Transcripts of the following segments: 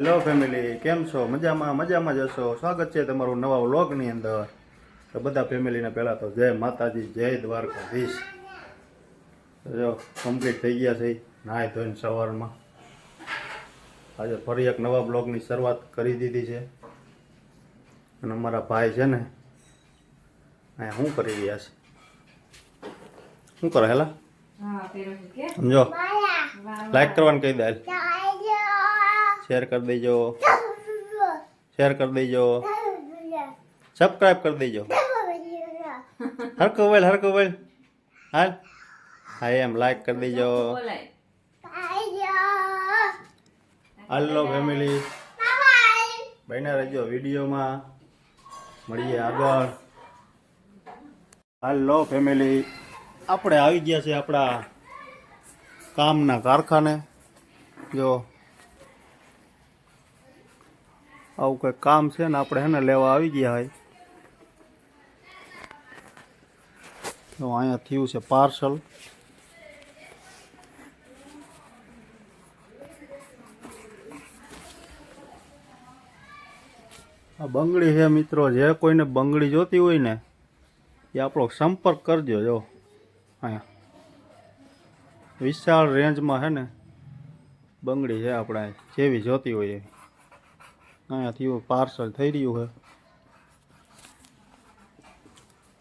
Hello family કેમ છો? મજામાં મજામાં જ હશો? સ્વાગત છે તમારું નવા વ્લોગની અંદર. તો બધા ફેમિલીને પહેલાં તો જય માતાજી જય દ્વારકાધીશ. જો કમ્પ્લીટ થઈ ગયા છે. નાહી ધોઈને સવારમાં. આજે ફરી એક નવા બ્લોગની શરૂઆત કરી દીધી છે. અને અમારા ભાઈ છે ને અહીંયા શું કરી રહ્યા છે? શું કરે હેલા? સમજો? લાઈક કરવાનું કહી દે શેર કરી દેજો. શેર કરી દેજો. સબસ્ક્રાઈબ કરી દેજો. હરકો વેલ હરકો વેલ હાલ. હા, એમ લાઈક કરી દેજો. હાલો ફેમિલી બહેના રહેજો વિડીયોમાં. મળીએ આગળ. હાલો ફેમિલી આપણે આવી ગયા છે આપણા કામના કારખાને. જો આવું કંઈક કામ છે ને આપણે હેને લેવા આવી ગયા હોય તો અહીંયા થયું છે પાર્સલ. આ બંગડી છે મિત્રો, જે કોઈને બંગડી જોતી હોય ને, એ આપણો સંપર્ક કરજો, જો. અહીંયા. વિશાળ રેન્જમાં છે ને બંગડી છે આપણે, જેવી જોતી હોય એવી. અહીંયાથી પાર્સલ થઈ રહ્યું છે.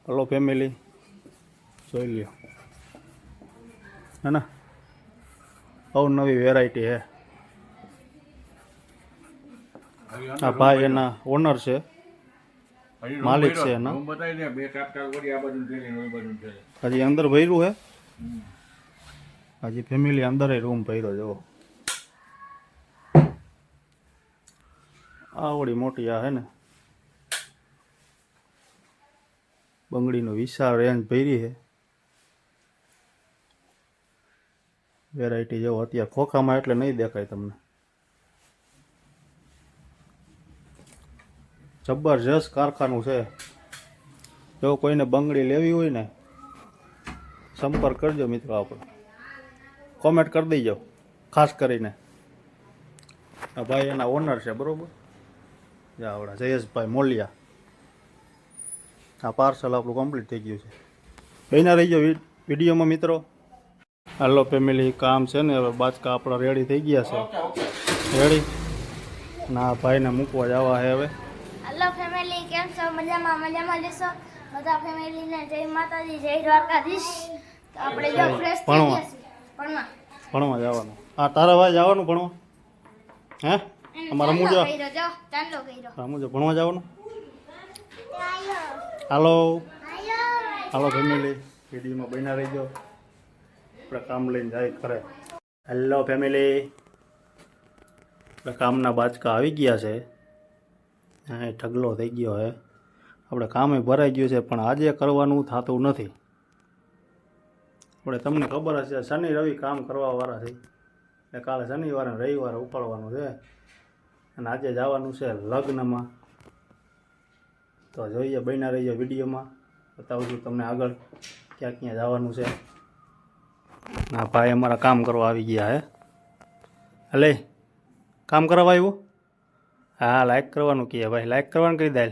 હલો ફેમિલી જોઈ લ્યો. હે ને અવનવી વેરાયટી છે. આ ભાઈ એના ઓનર છે. માલિક છે એના. હું હજી અંદર ભર્યું છે? હજી ફેમિલી અંદર રૂમ ભર્યો જુઓ. આવડી મોટી આ હે ને. બંગડીનો વિશાળ રેન્જ ભરી છે. વેરાયટી જેવો અત્યારે ખોખામાં એટલે નહીં દેખાય તમને. જબરજસ્ત કારખાનું છે. જો કોઈને બંગડી લેવી હોય ને, સંપર્ક કરજો મિત્રો આપણો. કોમેન્ટ કરી દઈજો ખાસ કરીને. ભાઈ એના ઓનર છે, બરોબર? જા આવડા. જયેશભાઈ મોલિયા. આ પાર્સલ આપણું કમ્પ્લીટ થઈ ગયું છે. બહેના ગયો વિડીયોમાં મિત્રો. હાલો ફેમિલી કામ છે ને? હવે બાચકા આપણા રેડી થઈ ગયા છે. રેડી ના ભાઈને મૂકવા જવા છે હવે. હેલો ફેમિલી કેમ છો? મજામાં મજામાં લેશો બધા ફેમિલીને જય માતાજી જય દ્વારકાધીશ. તો આપણે જો ફ્રેશ થઈ ભણવા. ભણવા. જવાનું. હા તારા ભાઈ જવાનું ભણવા? હે? અમારા મુજો. રામુજો ભણવા જવાનું? હાલો. હાલો. ફેમિલી વિડીયોમાં બન્યા રહીજો. આપણે કામ લઈને જાય ખરે. હેલો ફેમિલી આપણે કામના બાચકા આવી ગયા છે. હા ઠગલો થઈ ગયો હે આપણે કામે ભરાઈ ગયું છે પણ આજે કરવાનું થતું નથી. આપણે તમને ખબર હશે શનિ રવિ કામ કરવાવાળા છે. એટલે કાલે શનિવારે રવિવારે ઉપાડવાનું છે. અને આજે જવાનું છે લગ્નમાં. તો જોઈએ બન્યા રહીએ વિડીયોમાં. બતાવું છું તમને આગળ ક્યાં ક્યાં જવાનું છે. ના ભાઈ અમારા કામ કરવા આવી ગયા હે. હલે કામ કરવા આવ્યું? હા લાઈક કરવાનું કહે ભાઈ. લાઈક કરવાનું કહી દે.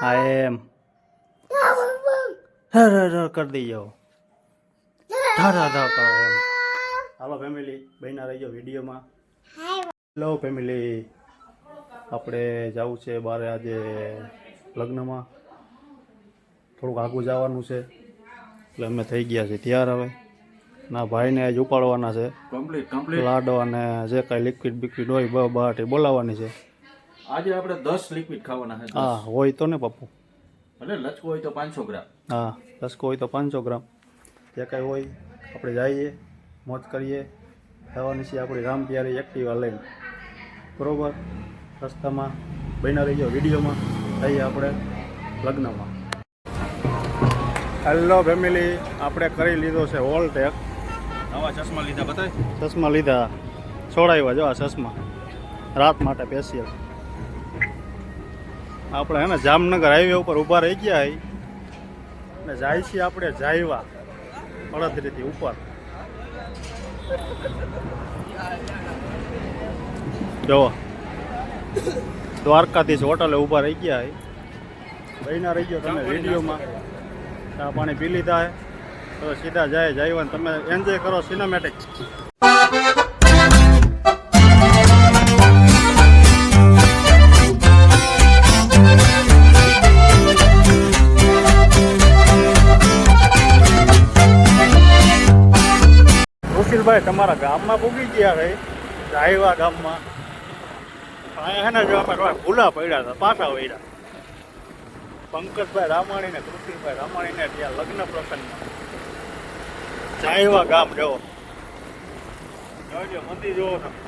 હા એમ. કરી દઈએ ધા ધા ધા કરો એમ હાલો ફેમિલી બન્યા રહીજો વિડીયોમાં. Hello family. આપણે જવું છે બારે આજે લગ્નમાં. થોડુંક આગું જવાનું છે. એટલે અમે થઈ ગયા છે તૈયાર હવે. ના ભાઈને આજ ઉપાડવાના છે. કમ્પ્લીટ કમ્પ્લીટ લાડો અને જે કાંઈ લિક્વિડ બિક્વિડ હોય બ બહારથી બોલાવવાની છે. આજે આપણે દસ લિક્વિડ ખાવાના છે હા હોય તો ને પપ્પુ. ભલે લચકો હોય તો પાંચસો ગ્રામ. હા દસકો હોય તો પાંચસો ગ્રામ. જે કાંઈ હોય આપણે જઈએ મોજ કરીએ. જવાની છે આપણી રામ પ્યારી એક્ટિવા લઈને. બરોબર? રસ્તામાં બન્યા રહીજો વિડીયોમાં. થઈએ આપણે લગ્નમાં. હેલો ફેમિલી આપણે કરી લીધો છે હોલટેક નવા ચશ્મા લીધા બતાય. ચશ્મા લીધા. છોડાવ્યા જો આ ચશ્મા. રાત માટે સ્પેશિયલ આપણે હે ને જામનગર હાઈવે ઉપર ઊભા રહી ગયા હઈ ને જાય છીએ આપણે જાયવા. અડધરીથી ઉપર. જો દ્વારકાધીશ હોટલે ઊભા રહી ગયા બહીના રહી ગયો તમે વિડીયોમાં. ચા પાણી પી લીધા હે તો સીધા જાય જાય તમે એન્જોય કરો સિનેમેટિક સુશીલભાઈ તમારા ગામમાં પૂગી ગયા ભાઈ જાયવા ગામમાં. અહીંયા ને જો અમે થોડા ભૂલા પડ્યા હતા, પાછા વળ્યા. પંકજભાઈ રામાણી ને કૃષિભાઈ રામાણી ને ત્યાં લગ્ન પ્રસંગમાં. જાયવા ગામ જવો. જોજો, મંદિર જોવો તમે.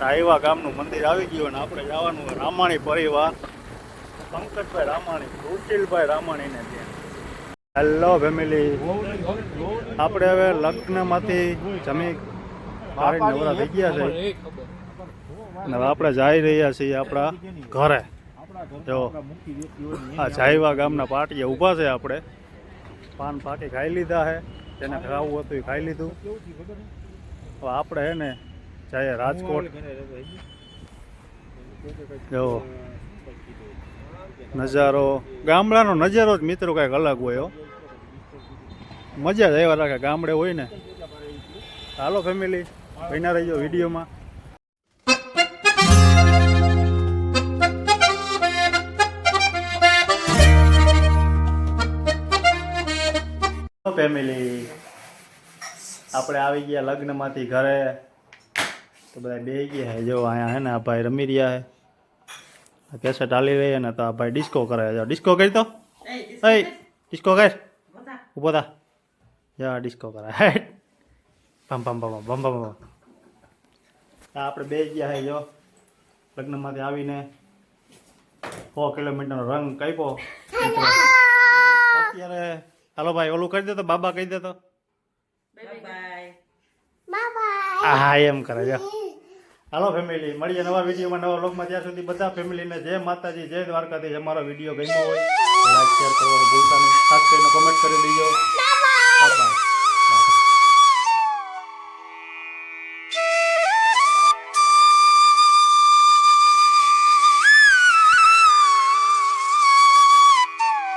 જાયવા ગામનું મંદિર આવી ગયું ને આપણે જવાનું રામાણી પરિવાર. પંકજભાઈ રામાણી સુશીલભાઈ રામાણી ને ત્યાં. હેલો ફેમિલી આપણે હવે લગ્નમાંથી જમી નવરા થઈ ગયા છે. અને આપણે જઈ રહ્યા છીએ આપણા ઘરે. જો, આ જાયવા ગામના પાટીએ ઊભા છે આપણે. પાન પાટી ખાઈ લીધા છે. તેને ખાવું હતું એ ખાઈ લીધું. હવે આપણે હે ને જઈએ રાજકોટ. જો, નજારો, ગામડાનો નજારો જ મિત્રો કંઈક અલગ હોય મજા જ આવ્યા રાખે ગામડે હોય ને. હાલો ફેમિલી બન્યા રહીજો વિડીયોમાં. ફેમિલી આપણે આવી ગયા લગ્નમાંથી ઘરે. તો બધા બે ગયા હે જો અહીંયા હે ને આ ભાઈ રમી રહ્યા હે આ કેસેટ હાલી રહી ને તો આ ભાઈ ડિસ્કો કરે જો ડિસ્કો કરી તો એ ડિસ્કો કર. ઊભો થા. જા ડિસ્કો કરે. હે પમ પમ પમ પમ ભમ. આપણે બે ગયા હે જો. લગ્નમાંથી આવીને સો કિલોમીટરનો રંગ કાપ્યો. અત્યારે હાલો ભાઈ ઓલું કરી દેતો બાબા કહી દેતો હા એમ કરે જો. હાલો ફેમિલી મળીએ નવા વિડીયોમાં નવા લોકમાં ત્યાં સુધી બધા ફેમિલીને જય માતાજી જય દ્વારકાધીશ. અમારો વીડિયો ગમ્યો હોય લાઈક શેર કરવાનું ભૂલતા